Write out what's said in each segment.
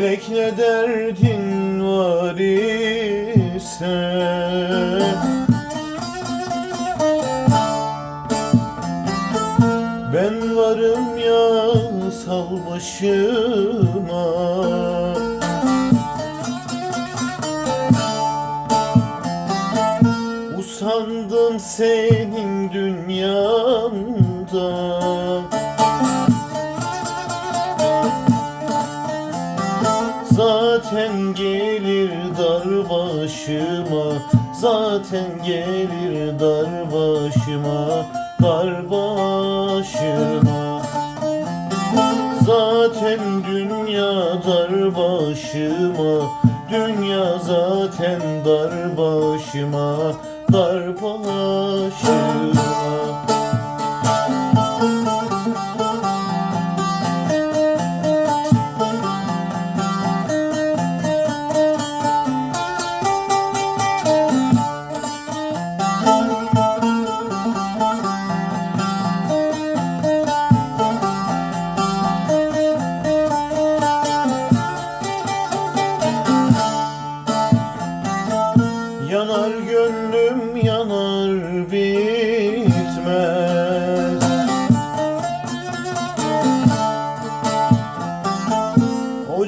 ne derdin var ise? Ben varım ya sal başıma. Usandım senin dünyandan Zaten gelir dar başıma Zaten gelir dar başıma Dar başıma. Zaten dünya dar başıma Dünya zaten dar başıma Dar başıma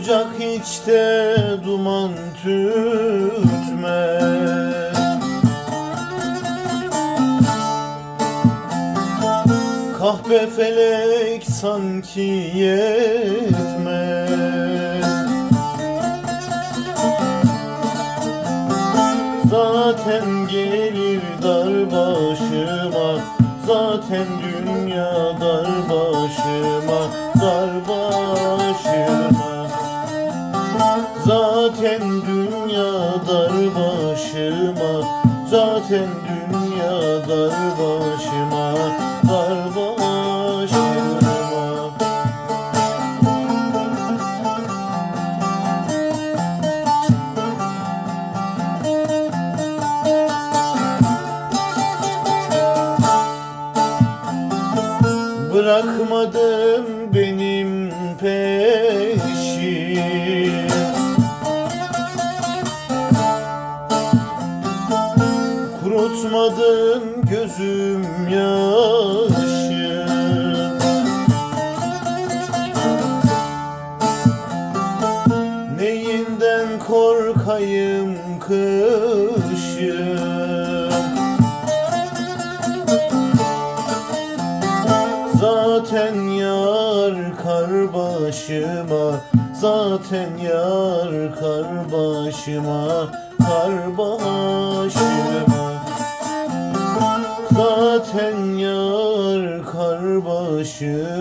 Ocak hiç de duman tütmez Kahpe felek sanki yetmez Zaten gelir dar başıma Zaten dünya dar başıma Dar başıma Zaten dünya dar başıma Zaten dünya dar başıma Dar başıma. Bırakmadın benim peşim Kurutmadın gözüm yaşı. Neyinden korkayım kışım başıma Zaten yar kar başıma Kar başıma Zaten yar kar başıma